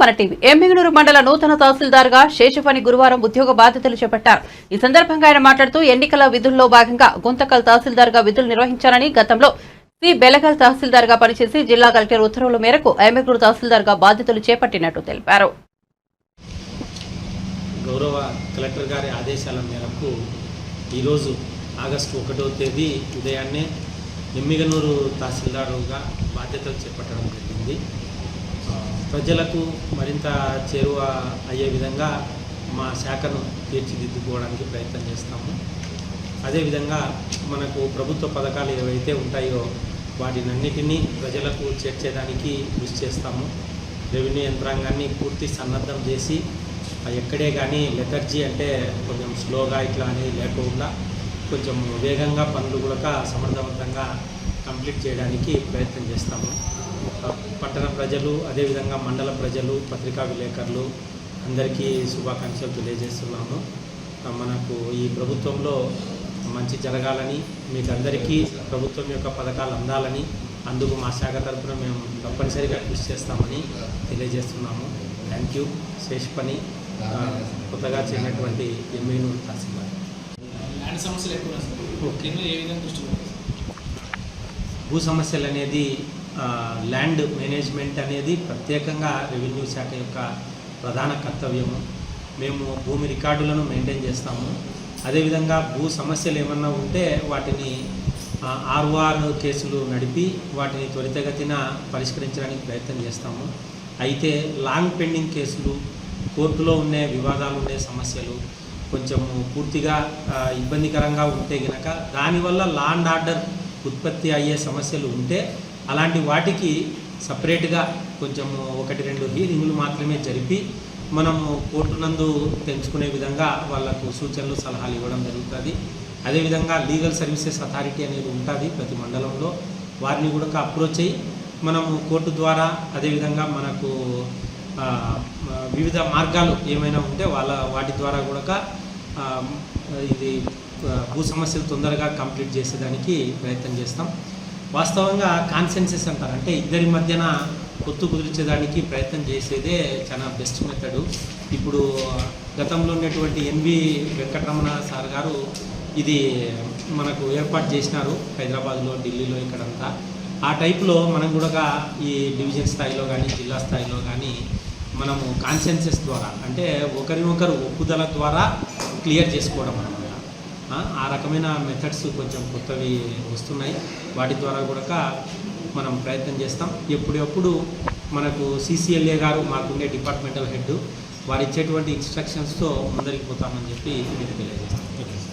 మన టీవీ. ఎమ్మిగనూరు మండల నూతన తహసీల్దార్గా శేషఫని గురువారం ఉద్యోగ బాధ్యతలు చేపట్టారు. ఈ సందర్భంగా ఆయన మాట్లాడుతూ ఎన్నికల విధుల్లో భాగంగా గుంతకల్ తహసీల్దార్గా విధులు నిర్వహించారని గతంలో సి. బెలగల్ తహసీల్దార్గా పనిచేసి జిల్లా కలెక్టర్ ఉత్తర్వుల మేరకు ఎమ్మిగనూరు తహసీల్దార్గా బాధ్యతలు చేపట్టినట్టు తెలిపారు. గౌరవ కలెక్టర్ గారి ఆదేశాల మేరకు ఈరోజు ఆగస్టు ఒకటో తేదీ ఉదయాన్నే ఎమ్మిగనూరు తహసీల్దారుగా బాధ్యతలు చేపట్టడం జరిగింది. ప్రజలకు మరింత చేరువ అయ్యే విధంగా మా శాఖను తీర్చిదిద్దుకోవడానికి ప్రయత్నం చేస్తాము. అదేవిధంగా మనకు ప్రభుత్వ పథకాలు ఏవైతే ఉంటాయో వాటినన్నిటినీ ప్రజలకు చేర్చేదానికి కృషి చేస్తాము. రెవెన్యూ యంత్రాంగాన్ని పూర్తి సన్నద్ధం చేసి ఎక్కడే కానీ లెథర్జీ అంటే కొంచెం స్లోగా ఇట్లా అనేది లేకుండా కొంచెం వేగంగా పనులు కూడా సమర్థవంతంగా కంప్లీట్ చేయడానికి ప్రయత్నం చేస్తాము. పట్టణ ప్రజలు అదేవిధంగా మండల ప్రజలు పత్రికా విలేకరులు అందరికీ శుభాకాంక్షలు తెలియజేస్తున్నాము మనకు ఈ ప్రభుత్వంలో మంచి జరగాలని మీకు అందరికీ ప్రభుత్వం యొక్క పథకాలు అందాలని అందుకు మా శాఖ తరఫున మేము తప్పనిసరిగా కృషి చేస్తామని తెలియజేస్తున్నాము. Thank you. శేష్ పని కొత్తగా చేరినటువంటి ఎమ్మెను తహసీల్దార్. ల్యాండ్ సమస్యలు ఎక్కువ ఏ విధంగా భూ సమస్యలు అనేది ల్యాండ్ మేనేజ్మెంట్ అనేది ప్రత్యేకంగా రెవెన్యూ శాఖ యొక్క ప్రధాన కర్తవ్యము. మేము భూమి రికార్డులను మెయింటైన్ చేస్తాము. అదేవిధంగా భూ సమస్యలు ఏమన్నా ఉంటే వాటిని ఆర్ఓఆర్ కేసులు నడిపి వాటిని త్వరితగతిన పరిష్కరించడానికి ప్రయత్నం చేస్తాము. అయితే లాంగ్ పెండింగ్ కేసులు కోర్టులో ఉండే వివాదాలు ఉండే సమస్యలు కొంచెం పూర్తిగా ఇబ్బందికరంగా ఉంటే గనక దానివల్ల లా అండ్ ఆర్డర్ ఉత్పత్తి అయ్యే సమస్యలు ఉంటే అలాంటి వాటికి సపరేట్గా కొంచెము ఒకటి రెండు హీరింగ్లు మాత్రమే జరిపి మనము కోర్టు నందు తెంచుకునే విధంగా వాళ్ళకు సూచనలు సలహాలు ఇవ్వడం జరుగుతుంది. అదేవిధంగా లీగల్ సర్వీసెస్ అథారిటీ అనేది ఉంటుంది ప్రతి మండలంలో. వారిని కూడా అప్రోచ్ అయ్యి మనము కోర్టు ద్వారా అదేవిధంగా మనకు వివిధ మార్గాలు ఏమైనా ఉంటే వాళ్ళ వాటి ద్వారా కూడా ఇది భూ సమస్యలు తొందరగా కంప్లీట్ చేసేదానికి ప్రయత్నం చేస్తాం. వాస్తవంగా కాన్సెన్సెస్ అంటారు. అంటే ఇద్దరి మధ్యన పొత్తు కుదిర్చడానికి ప్రయత్నం చేసేదే చాలా బెస్ట్ మెథడు ఇప్పుడు గతంలో ఉన్నటువంటి ఎన్వి వెంకటరమణ సార్ గారు ఇది మనకు ఏర్పాటు చేసినారు హైదరాబాద్లో ఢిల్లీలో ఇక్కడంతా. ఆ టైప్లో మనం కూడా ఈ డివిజన్ స్థాయిలో కానీ జిల్లా స్థాయిలో కానీ మనము కాన్సెన్సెస్ ద్వారా అంటే ఒకరినొకరు ఒప్పుదల ద్వారా క్లియర్ చేసుకోవడం అనమాట ఆ రకమైన మెథడ్స్ కొంచెం కొత్తవి వస్తున్నాయి. వాటి ద్వారా కూడా మనం ప్రయత్నం చేస్తాం. ఎప్పుడెప్పుడు మనకు సీసీఎల్ఏ గారు మాకుండే డిపార్ట్మెంటల్ హెడ్ వారు ఇచ్చేటువంటి ఇన్స్ట్రక్షన్స్తో ముందరికి పోతామని చెప్పి మీకు తెలియజేస్తాం.